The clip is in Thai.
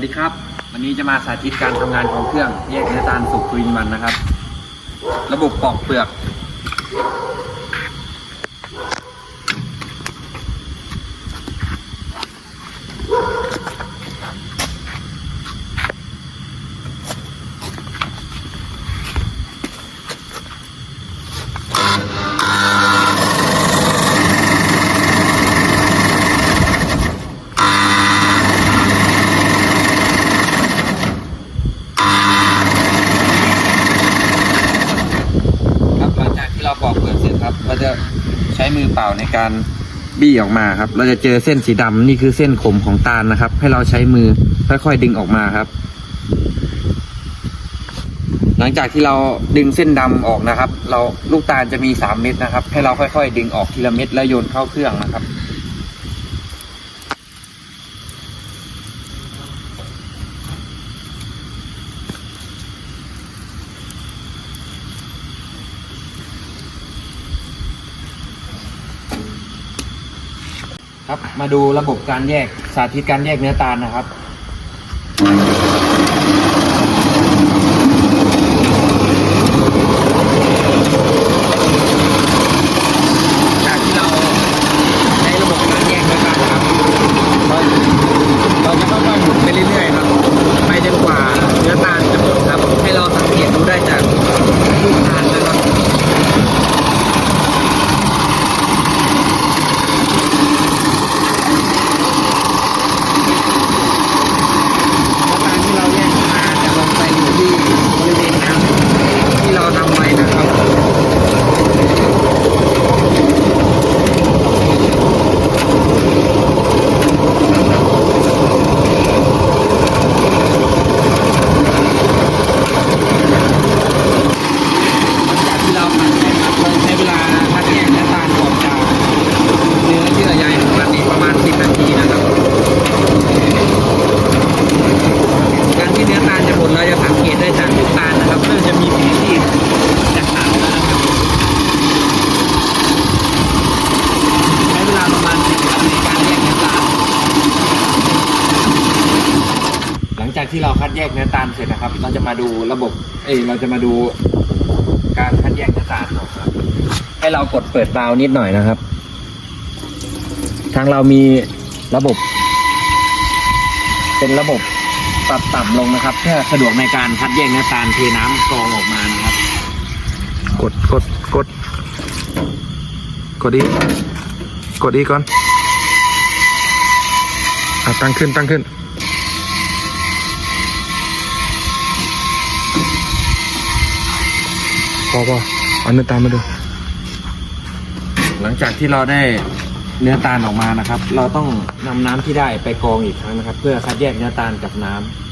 วัสดีครับ วันนี้จะมาสาธิตการทำงานของเครื่องแยกเนื้อตาลสุกทวินมันนะครับ ระบบปอกเปลือก ครับหลังจากที่เราปอกเปลือกเสร็จครับเราจะใช้มือเปล่าในการบี้ออกมาครับ เราจะเจอเส้นสีดำนี่คือเส้นขมของตาลนะครับ ให้เราใช้มือค่อยๆดึงออกมาครับ หลังจากที่เราดึงเส้นดำออกนะครับ เราลูกตาลจะมีสามเม็ดนะครับ ให้เราค่อยๆ ดึงออกทีละเม็ดแล้วโยนเข้าเครื่องนะครับ ครับ มาดูระบบการแยกสาธิตการแยกเนื้อตาลนะครับ จากที่เราใช้ระบบการแยกเนื้อตาลนะครับเราเราจะค่อยๆหมุนไปเรื่อยๆครับ ไปจนกว่าเนื้อตาลจะหมดครับ ให้เราสังเกตดูได้จากลูกตาลนะครับ น้ำตาลที่เราแยกมาจะลงไปอยู่ที่บริเวณน้ำที่เราทำไว้นะครับ หลังจากที่เราผัดนะครับเราใช้เวลาคัดแยกน้ำตาลออกจากเนื้อเยื่อใยของมันอีกประมาณ 10 นาทีนะครับ การที่เนื้อตาลจะหมดเราจะสังเกตได้จากลูกตาลนะครับเริ่มจะมีสีที่จะขาวแล้วนะครับใช้เวลาประมาณ10นาทีในการแยกเนื้อตาล หลังจาก ที่เราคัดแยกเนื้อตาลเสร็จนะครับ เราจะมาดูระบบ เอ้ยเราจะมาดูการคัดแยกเนื้อตาลออกครับ ให้เรากดเปิดวาล์วนิดหน่อยนะครับ ทางเรามีระบบ เป็นระบบปรับต่ำลงนะครับ เพื่อสะดวกในการคัดแยกเนื้อตาลเทน้ำกรองออกมานะครับ กดกดกด กดอีกกดอีกก่อนอะตั้งขึ้นตั้งขึ้น พอพอเอาเนื้อตาลมาดู หลังจากที่เราได้เนื้อตาลออกมานะครับ เราต้องนำน้ำที่ได้ไปกรองอีกครั้งนะครับ เพื่อคัดแยกเนื้อตาลกับน้ำ